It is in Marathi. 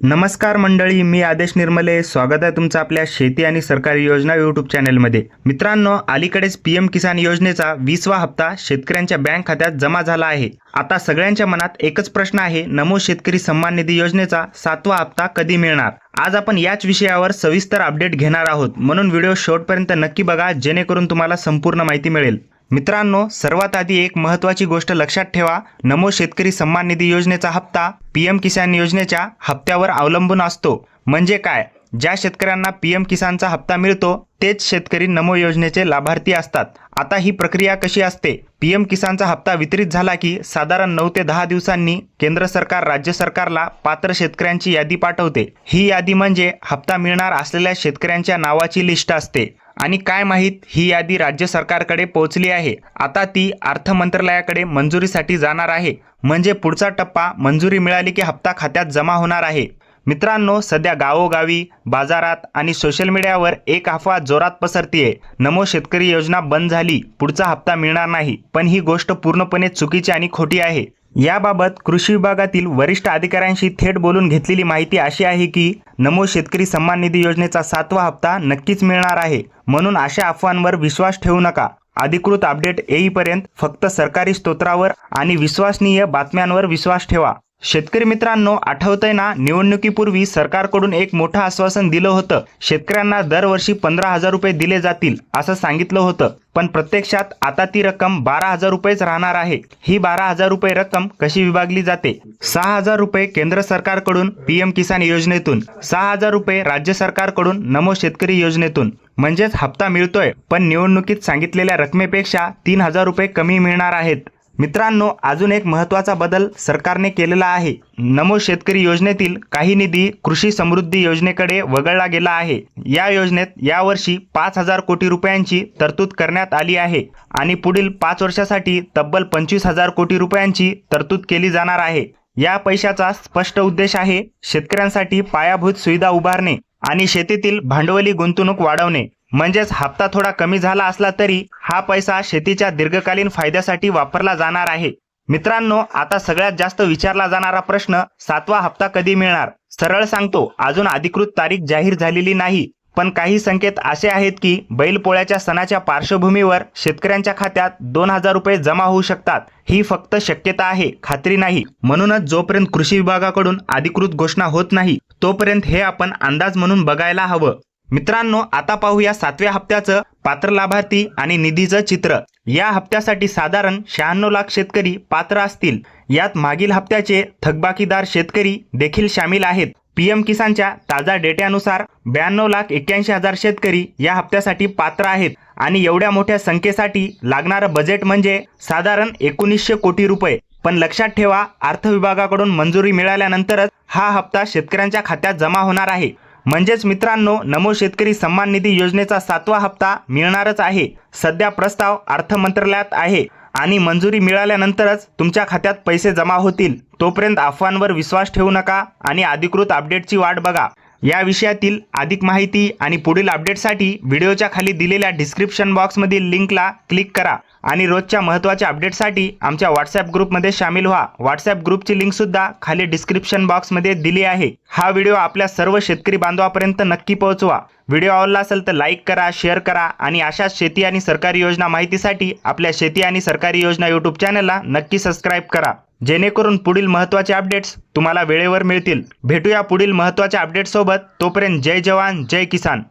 नमस्कार मंडळी मी आदेश निर्मले. स्वागत आहे तुमचं आपल्या शेती आणि सरकारी योजना यूट्यूब चॅनेलमध्ये. मित्रांनो अलीकडेच पी एम किसान योजनेचा वीसवा हप्ता शेतकऱ्यांच्या बँक खात्यात जमा झाला आहे. आता सगळ्यांच्या मनात एकच प्रश्न आहे नमो शेतकरी सन्मान निधी योजनेचा सातवा हप्ता कधी मिळणार? आज आपण याच विषयावर सविस्तर अपडेट घेणार आहोत. म्हणून व्हिडिओ शेवटपर्यंत नक्की बघा जेणेकरून तुम्हाला संपूर्ण माहिती मिळेल. मित्रांनो सर्वात आधी एक महत्त्वाची गोष्ट लक्षात ठेवा. नमो शेतकरी सन्मान निधी योजनेचा हप्ता पी एम किसान योजनेच्या हप्त्यावर अवलंबून असतो. म्हणजे काय? ज्या शेतकऱ्यांना पी एम किसानचा हप्ता मिळतो तेच शेतकरी नमो योजनेचे लाभार्थी असतात. आता ही प्रक्रिया कशी असते? पी एम किसानचा हप्ता वितरित झाला की साधारण नऊ ते दहा दिवसांनी केंद्र सरकार राज्य सरकारला पात्र शेतकऱ्यांची यादी पाठवते. ही यादी म्हणजे हप्ता मिळणार असलेल्या शेतकऱ्यांच्या नावाची लिस्ट असते. आणि काय माहीत ही यादी राज्य सरकारकडे पोहोचली आहे. आता ती अर्थ मंत्रालयाकडे मंजुरीसाठी जाणार आहे. म्हणजे पुढचा टप्पा मंजुरी मिळाली की हप्ता खात्यात जमा होणार आहे. मित्रांनो सध्या गावोगावी बाजारात आणि सोशल मीडियावर एक अफवा जोरात पसरतीये. नमो शेतकरी योजना बंद झाली पुढचा हप्ता मिळणार नाही. पण ही गोष्ट पूर्णपणे चुकीची आणि खोटी आहे. याबाबत कृषी विभागातील वरिष्ठ अधिकाऱ्यांशी थेट बोलून घेतलेली माहिती अशी आहे की नमो शेतकरी सन्मान निधी योजनेचा सातवा हप्ता नक्कीच मिळणार आहे. म्हणून अशा अफवांवर विश्वास ठेवू नका. अधिकृत अपडेट येईपर्यंत फक्त सरकारी स्तोत्रावर आणि विश्वसनीय बातम्यांवर विश्वास ठेवा. शेतकरी मित्रांनो आठवतंय ना निवडणुकीपूर्वी सरकारकडून एक मोठं आश्वासन दिलं होतं. शेतकऱ्यांना दरवर्षी पंधरा हजार रुपये दिले जातील असं सांगितलं होतं. पण प्रत्यक्षात आता ती रक्कम बारा हजार रुपयेच राहणार आहे. ही बारा हजार रुपये रक्कम कशी विभागली जाते? सहा हजार रुपये केंद्र सरकारकडून पीएम किसान योजनेतून सहा हजार रुपये राज्य सरकारकडून नमो शेतकरी योजनेतून. म्हणजेच हप्ता मिळतोय पण निवडणुकीत सांगितलेल्या रकमेपेक्षा तीन हजार रुपये कमी मिळणार आहेत. मित्रांनो अजून एक महत्त्वाचा बदल सरकारने केलेला आहे. नमो शेतकरी योजनेतील काही निधी कृषी समृद्धी योजनेकडे वगळला गेला आहे. या योजनेत यावर्षी पाच हजार कोटी रुपयांची तरतूद करण्यात आली आहे आणि पुढील पाच वर्षासाठी तब्बल पंचवीस हजार कोटी रुपयांची तरतूद केली जाणार आहे. या पैशाचा स्पष्ट उद्देश आहे शेतकऱ्यांसाठी पायाभूत सुविधा उभारणे आणि शेतीतील भांडवली गुंतवणूक वाढवणे. म्हणजेच हप्ता थोडा कमी झाला असला तरी हा पैसा शेतीच्या दीर्घकालीन फायद्यासाठी वापरला जाणार आहे. मित्रांनो आता सगळ्यात जास्त विचारला जाणारा प्रश्न सातवा हप्ता कधी मिळणार? सरळ सांगतो अजून अधिकृत तारीख जाहीर झालेली नाही. पण काही संकेत असे आहेत की बैलपोळ्याच्या सणाच्या पार्श्वभूमीवर शेतकऱ्यांच्या खात्यात दोन हजार रुपये जमा होऊ शकतात. ही फक्त शक्यता आहे खात्री नाही. म्हणूनच जोपर्यंत कृषी विभागाकडून अधिकृत घोषणा होत नाही तोपर्यंत हे आपण अंदाज म्हणून बघायला हवं. मित्रांनो आता पाहूया सातव्या हप्त्याचं पात्र लाभार्थी आणि निधीचं चित्र. या हप्त्यासाठी साधारण शहाण्णव लाख शेतकरी पात्र असतील. यात मागील हप्त्याचे थकबाकीदार शेतकरी देखील सामील आहेत. पीएम किसानच्या ताजा डेट्यानुसार ब्याण्णव लाख एक्क्याऐंशी हजार शेतकरी या हप्त्यासाठी पात्र आहेत आणि एवढ्या मोठ्या संख्येसाठी लागणारं बजेट म्हणजे साधारण एकोणीसशे कोटी रुपये. पण लक्षात ठेवा अर्थ विभागाकडून मंजुरी मिळाल्यानंतरच हा हप्ता शेतकऱ्यांच्या खात्यात जमा होणार आहे. म्हणजेच मित्रांनो नमो शेतकरी सन्मान निधी योजनेचा सातवा हप्ता मिळणारच आहे. सध्या प्रस्ताव अर्थ मंत्रालयात आहे आणि मंजुरी मिळाल्यानंतरच तुमच्या खात्यात पैसे जमा होतील. तोपर्यंत अफवांवर विश्वास ठेवू नका आणि अधिकृत अपडेटची वाट बघा. या विषयातील अधिक माहिती आणि पुढील अपडेटसाठी व्हिडिओच्या खाली दिलेल्या डिस्क्रिप्शन बॉक्समधील लिंकला क्लिक करा आणि रोजच्या महत्त्वाच्या अपडेटसाठी आमच्या व्हॉट्सॲप ग्रुपमध्ये सामील व्हा. व्हॉट्सॲप ग्रुपची लिंकसुद्धा खाली डिस्क्रिप्शन बॉक्समध्ये दिली आहे. हा व्हिडिओ आपल्या सर्व शेतकरी बांधवापर्यंत नक्की पोहोचवा. व्हिडिओ आवडला असेल तर लाईक करा शेअर करा आणि अशाच शेती आणि सरकारी योजना माहितीसाठी आपल्या शेती आणि सरकारी योजना यूट्यूब चॅनलला नक्की सबस्क्राईब करा. जेणेकरून पुढील महत्त्वाचे अपडेट्स तुम्हाला वेळेवर मिळतील. भेटूया पुढील महत्त्वाच्या अपडेट्ससोबत तोपर्यंत जय जवान जय किसान.